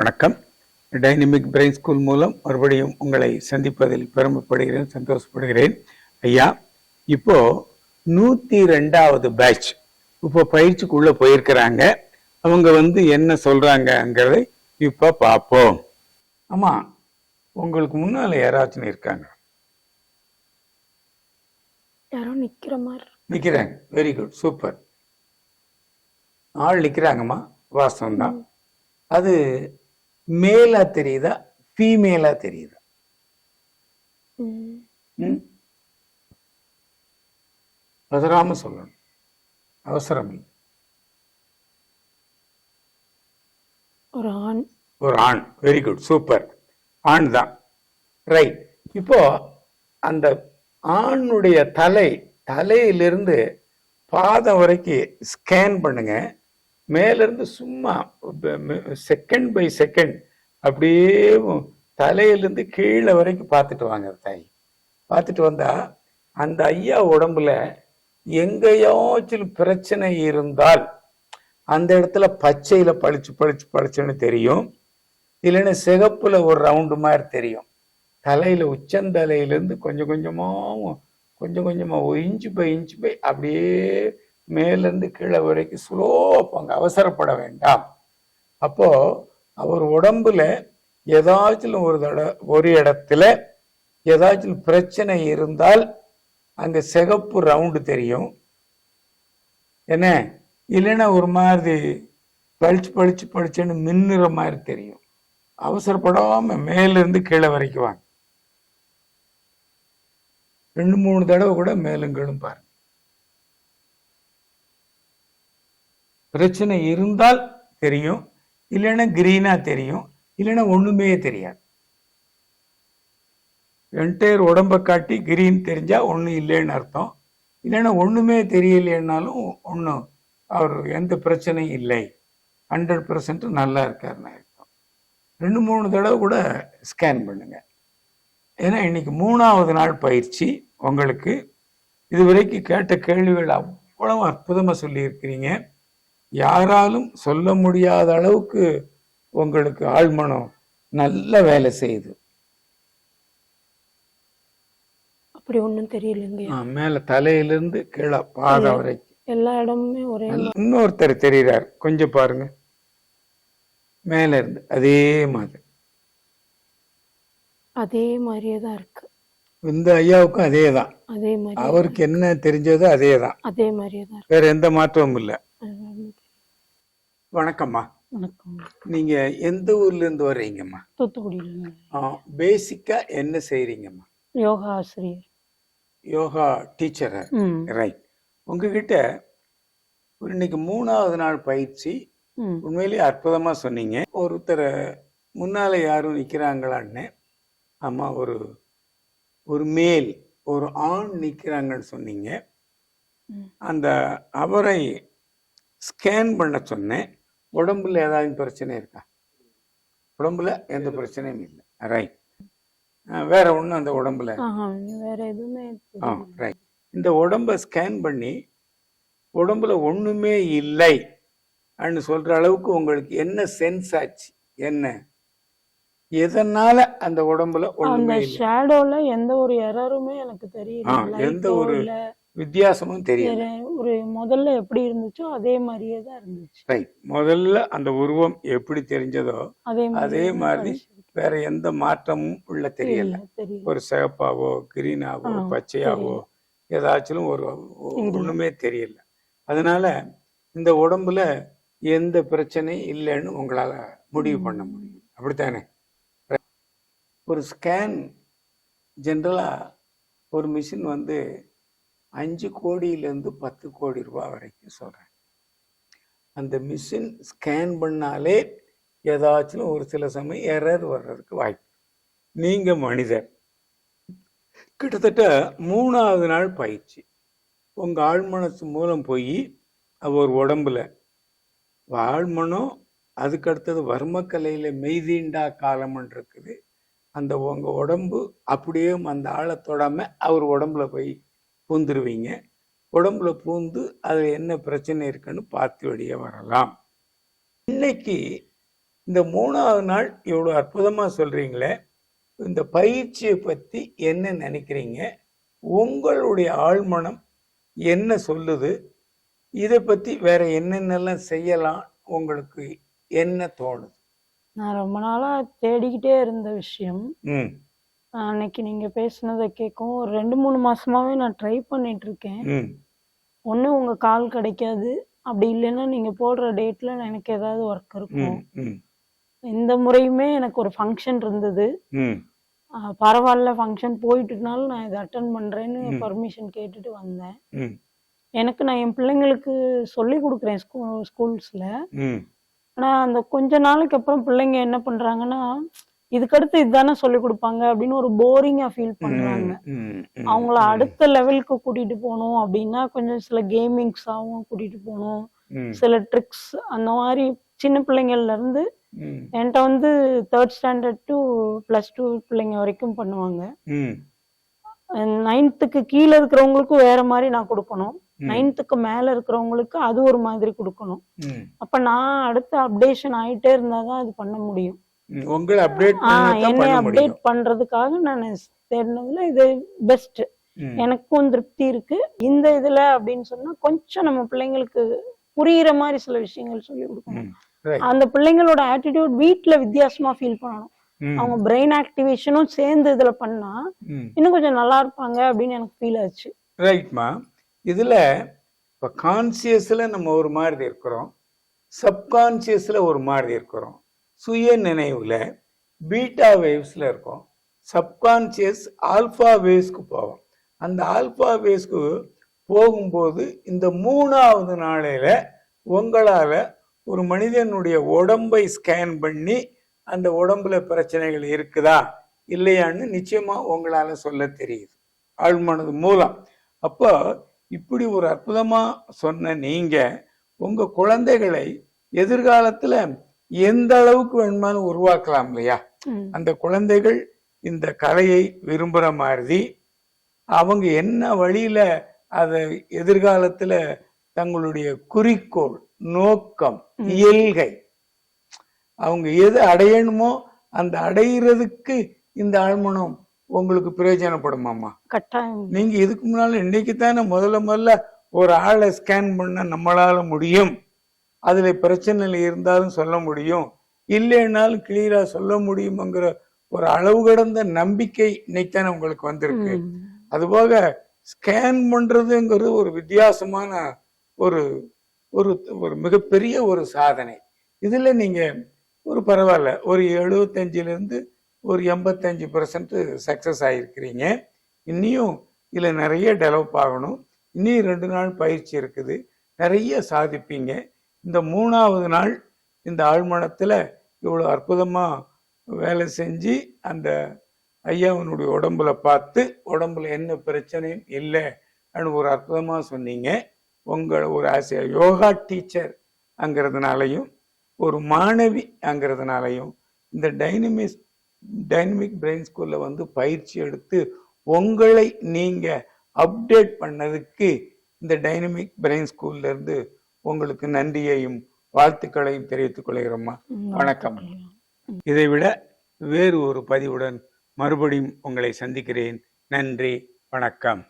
வணக்கம். Dynamic brain school மூலம் மறுபடியும் உங்களை சந்திப்பதில் பெருமைப்படுகிறேன் சந்தோஷப்படுகிறேன். ஐயா இப்போ நூத்தி ரெண்டாவது பேட்ச் இப்போ பயிற்சிக்குள்ள போயிருக்கிறாங்க. அவங்க வந்து என்ன சொல்றாங்கங்கிறதை இப்ப பார்ப்போம். ஆமா உங்களுக்கு முன்னால யாராச்சும் இருக்காங்க? யாரோ நிக்கிற மாதிரி நிக்கிறாங்க. வெரி குட் சூப்பர் ஆள் நிக்கிறாங்கம்மா. வாஸ்தவம் தான் அது மேலா தெரியுதா? ஃபீமேலா தெரியுதா? பதறாம சொல்லணும். அவசரம் இல்லை. ஒரு ஆண். ஒரு ஆண். வெரி குட் சூப்பர் ஆண் தான். ரைட் இப்போ அந்த ஆணுடைய தலை தலையிலிருந்து பாதம் வரைக்கும் ஸ்கேன் பண்ணுங்க. மேலிருந்து சும்மா செகண்ட் பை செகண்ட் அப்படியே தலையிலேருந்து கீழே வரைக்கும் பார்த்துட்டு வாங்க தாய். பார்த்துட்டு வந்தா அந்த ஐயா உடம்புல எங்கேயாச்சும் பிரச்சனை இருந்தால் அந்த இடத்துல பச்சையில பளிச்சு பளிச்சு பளிச்சுன்னு தெரியும். இல்லைன்னா சிகப்புல ஒரு ரவுண்டு மாதிரி தெரியும். தலையில உச்சந்தலையிலேருந்து கொஞ்சம் கொஞ்சமா கொஞ்சம் கொஞ்சமா இன்ச்சு பை இன்ச்சு பை அப்படியே மேலிருந்து கீழே வரைக்கும் ஸ்லோ போங்க அவசரப்பட வேண்டாம். அப்போ அவர் உடம்புல ஏதாச்சும் ஒரு தட ஒரு இடத்துல ஏதாச்சும் பிரச்சனை இருந்தால் அங்க சிகப்பு ரவுண்டு தெரியும். என்ன? இல்லைன்னா ஒரு மாதிரி பளிச்சு பளிச்சு பளிச்சுன்னு மின்னுற மாதிரி தெரியும். அவசரப்படாம மேல இருந்து கீழே வரைக்குவாங்க ரெண்டு மூணு தடவை கூட மேலும் கீழும் பாருங்க. பிரச்சனை இருந்தால் தெரியும் இல்லைன்னா கிரீனா தெரியும் இல்லைன்னா ஒண்ணுமே தெரியாது. என்டையர் உடம்ப காட்டி கிரீன் தெரிஞ்சா ஒன்றும் இல்லைன்னு அர்த்தம். இல்லைன்னா ஒண்ணுமே தெரியலைன்னாலும் ஒன்றும் அவர் எந்த பிரச்சனையும் இல்லை. ஹண்ட்ரட் பர்சன்ட் நல்லா இருக்காருன்னு அர்த்தம். ரெண்டு மூணு தடவை கூட ஸ்கேன் பண்ணுங்க. ஏன்னா இன்னைக்கு மூணாவது நாள் பயிற்சி உங்களுக்கு. இதுவரைக்கும் கேட்ட கேள்விகள் அவ்வளவு அற்புதமாக சொல்லியிருக்கிறீங்க. யாராலும் சொல்ல முடியாத அளவுக்கு உங்களுக்கு ஆழ்மனம் நல்ல வேலை செய்யுது. அப்படி ஒண்ணும் தெரியலைங்க. மேல தலையிலிருந்து கீழே பாதம் வரைக்கும். எல்லா இடமுமே ஒரே இன்னொருத்தர் தெரியுறார். கொஞ்சம் பாருங்க. மேல இருந்து அதே மாதிரி. அதே மாதிரியே தான் இருக்கு. இந்த ஐயாவுக்கும் அதே தான். அதே மாதிரி அவருக்கு என்ன தெரிஞ்சதோ அதே தான். அதே மாதிரியே தான் வேற எந்த மாற்றமும் இல்லை. வணக்கம்மா. வணக்கம். நீங்க எந்த ஊர்ல இருந்து வர்றீங்கம்மா? தூத்துக்குடியில். பேசிக்கா என்ன செய்றீங்கம்மா? யோகா ஆசிரியர். யோகா டீச்சர். ரைட் உங்ககிட்ட இன்னைக்கு மூணாவது நாள் பயிற்சி. உண்மையிலேயே அற்புதமா சொன்னீங்க. ஒருத்தர் முன்னால யாரும் நிக்கிறாங்களான்னு. ஆமா ஒரு ஒரு மேல் ஒரு ஆண் நிக்கிறாங்கன்னு சொன்னீங்க. அந்த அவரை ஸ்கேன் பண்ண சொன்னேன். உடம்புல ஏதாவது பிரச்சனை இருக்கா? உடம்புல எந்த பிரச்சனையும் இல்லை. ரைட் வேற ஒன்றும் அந்த உடம்புல வேற எதுவுமே ஆ. ரைட் இந்த உடம்ப ஸ்கேன் பண்ணி உடம்புல ஒண்ணுமே இல்லை அப்படின்னு சொல்ற அளவுக்கு உங்களுக்கு என்ன சென்ஸ் ஆச்சு? என்ன? எதனால அந்த உடம்புல அந்த ஒண்ணுமே இல்லை ஷேடோல எந்த ஒரு எரருமே எனக்கு தெரியல. எந்த ஒரு வித்தியாசமும் தெரியல. ஒரு முதல்ல எப்படி இருந்துச்சோ அதே மாதிரியே தான் இருந்துச்சு. ரைட் முதல்ல அந்த உருவம் எப்படி தெரிஞ்சதோ அதே மாதிரி. வேற எந்த மாற்றமும் உள்ள தெரியல. ஒரு சிகப்பாவோ கிரீனாவோ பச்சையாவோ ஏதாச்சும் ஒரு. ஒண்ணுமே தெரியல. அதனால இந்த உடம்புல எந்த பிரச்சனையும் இல்லைன்னு உங்களால முடிவு பண்ண முடியும். அப்படித்தானே? ஒரு ஸ்கேன் ஜென்ரலா ஒரு மிஷின் வந்து அஞ்சு கோடியிலேருந்து பத்து கோடி ரூபாய் வரைக்கும் சொல்கிறேன் அந்த மிஷின் ஸ்கேன் பண்ணாலே ஏதாச்சும் ஒரு சில சமயம் எரர் வர்றதுக்கு வாய்ப்பு. நீங்கள் மனிதர். கிட்டத்தட்ட மூணாவது நாள் பயிற்சி. உங்கள் ஆழ்மனசு மூலம் போய் அவர் உடம்புல ஆழ்மனம் அதுக்கு அடுத்தது மெய்தீண்டா காலம்னு இருக்குது அந்த உங்கள் உடம்பு அப்படியே அந்த ஆளை தொடாம அவர் உடம்புல போய் பூந்துருவீங்க. உடம்புல பூந்து அது என்ன பிரச்சனை இருக்குன்னு பார்த்து வெளியே வரலாம். இன்னைக்கு இந்த மூணாவது நாள் இவ்வளோ அற்புதமா சொல்றீங்களே. இந்த பயிற்சியை பத்தி என்ன நினைக்கிறீங்க? உங்களுடைய ஆழ்மனம் என்ன சொல்லுது? இதை பத்தி வேற என்னென்னலாம் செய்யலாம்? உங்களுக்கு என்ன தோணுது? நான் ரொம்ப நாளா தேடிக்கிட்டே இருந்த விஷயம். அன்னைக்கு நீங்க பேசுனதை கேட்கும் ஒரு ரெண்டு மூணு மாசமாவே நான் ட்ரை பண்ணிட்டு இருக்கேன் ஒண்ணு உங்க கால் கிடைக்காது. அப்படி இல்லைன்னா நீங்க போடுற டேட்ல எனக்கு ஏதாவது ஒர்க் இருக்கும் இந்த முறையுமே எனக்கு ஒரு ஃபங்க்ஷன் இருந்தது. பரவாயில்ல ஃபங்க்ஷன் போயிட்டுனாலும் நான் இதை அட்டன் பண்றேன்னு. பர்மிஷன் கேட்டுட்டு வந்தேன். எனக்கு நான் என் பிள்ளைங்களுக்கு சொல்லி கொடுக்குறேன் ஸ்கூ ஸ்கூல்ஸ்ல. ஆனா அந்த கொஞ்ச நாளைக்கு அப்புறம் பிள்ளைங்க என்ன பண்றாங்கன்னா இதுக்கடுத்து இதுதானே சொல்லி கொடுப்பாங்க அப்படின்னு ஒரு போரிங்கா ஃபீல் பண்றாங்க அவங்கள அடுத்த லெவலுக்கு கூட்டிட்டு போகணும் அப்படின்னா கொஞ்சம் சில கேமிங்ஸாவும் கூட்டிட்டு போகணும். சில ட்ரிக்ஸ் அந்த மாதிரி சின்ன பிள்ளைங்கள்ல இருந்து என்கிட்ட வந்து third standard to plus two பிள்ளைங்க வரைக்கும் பண்ணுவாங்க. நைன்த்துக்கு கீழே இருக்கிறவங்களுக்கும் வேற மாதிரி நான் கொடுக்கணும். நைன்த்துக்கு மேல இருக்கிறவங்களுக்கு அது ஒரு மாதிரி கொடுக்கணும். அப்ப நான் அடுத்த அப்டேஷன் ஆயிட்டே இருந்தாதான் அது பண்ண முடியும். உங்களை அப்டேட் என்னை அப்டேட் பண்றதுக்காக நான் தேடினதுல இது பெஸ்ட் எனக்கும் திருப்தி இருக்கு. இந்த இதுல அப்படின்னு சொன்னா கொஞ்சம் நம்ம பிள்ளைங்களுக்கு புரியுற மாதிரி சில விஷயங்கள் சொல்லி கொடுக்கணும். அந்த பிள்ளைங்களோட ஆட்டிடியூட் வீட்ல வித்தியாசமா ஃபீல் பண்ணணும். அவங்க பிரெயின் ஆக்டிவேஷனும் சேர்ந்து இதுல பண்ணா. இன்னும் கொஞ்சம் நல்லா இருப்பாங்க அப்படின்னு எனக்கு ஃபீல் ஆச்சு. ரைட்மா இதுல இப்போ கான்சியஸ்ல நம்ம ஒரு மாதிரி இருக்கிறோம். சப்கான்சியஸ்ல ஒரு மாதிரி இருக்கிறோம். சுய நினைவில் பீட்டா வேவ்ஸில் இருக்கும். சப்கான்சியஸ் ஆல்ஃபா வேவ்ஸ்க்கு போவோம். அந்த ஆல்ஃபா வேவ்ஸ்க்கு போகும்போது இந்த மூணாவது நாளையில் உங்களால் ஒரு மனிதனுடைய உடம்பை ஸ்கேன் பண்ணி அந்த உடம்புல பிரச்சனைகள் இருக்குதா? இல்லையான்னு நிச்சயமாக உங்களால் சொல்ல தெரியுது. ஆழ்மனது மூலம். அப்போ இப்படி ஒரு அற்புதமாக சொன்ன நீங்கள் உங்கள் குழந்தைகளை எதிர்காலத்தில் எந்த அளவுக்கு வேணுமாலும் உருவாக்கலாம் இல்லையா. அந்த குழந்தைகள் இந்த கலையை விரும்புற மாதிரி அவங்க என்ன வழியில அதை எதிர்காலத்துல தங்களுடைய குறிக்கோள் நோக்கம். இயல்கை அவங்க எது அடையணுமோ அந்த அடையிறதுக்கு இந்த ஆழ்மனம் உங்களுக்கு பிரயோஜனப்படுமாமா கட்டாயம் நீங்க இதுக்கு முன்னால இன்னைக்கு தானே முதல்ல முதல்ல ஒரு ஆளை ஸ்கேன் பண்ண நம்மளால முடியும் அதுல பிரச்சனை இருந்தாலும் சொல்ல முடியும். இல்லைன்னாலும் கிளியரா சொல்ல முடியுங்கிற ஒரு அளவு கடந்த நம்பிக்கை இன்னைக்கு தானே உங்களுக்கு வந்திருக்கு. அதுபோக ஸ்கேன் பண்றதுங்கிறது ஒரு வித்தியாசமான ஒரு ஒரு ஒரு மிகப்பெரிய ஒரு சாதனை. இதுல நீங்க ஒரு பரவாயில்ல ஒரு எழுபத்தஞ்சுல இருந்து ஒரு எண்பத்தஞ்சு பர்சன்ட் சக்சஸ் ஆகிருக்கிறீங்க இன்னியும் இதுல நிறைய டெவலப் ஆகணும். இன்னும் ரெண்டு நாள் பயிற்சி இருக்குது. நிறைய சாதிப்பீங்க. இந்த மூணாவது நாள் இந்த ஆழ்மனத்தில் இவ்வளோ அற்புதமாக வேலை செஞ்சு அந்த ஐயாவினுடைய உடம்புல பார்த்து உடம்புல என்ன பிரச்சனையும் இல்லை அப்படின்னு ஒரு அற்புதமாக சொன்னீங்க. உங்கள் ஒரு ஆசிய யோகா டீச்சர் அங்கிறதுனாலையும் ஒரு மாணவி அங்கிறதுனாலையும் இந்த டைனமிஸ் டைனமிக் பிரெயின் ஸ்கூலில் வந்து பயிற்சி எடுத்து உங்களை நீங்கள் அப்டேட் பண்ணதுக்கு இந்த டைனமிக் பிரெயின் ஸ்கூல்லேருந்து உங்களுக்கு நன்றியையும் வாழ்த்துக்களையும் தெரிவித்துக் கொள்கிறோம்மா. வணக்கம். இதைவிட வேறு ஒரு பதிவுடன் மறுபடியும் உங்களை சந்திக்கிறேன். நன்றி வணக்கம்.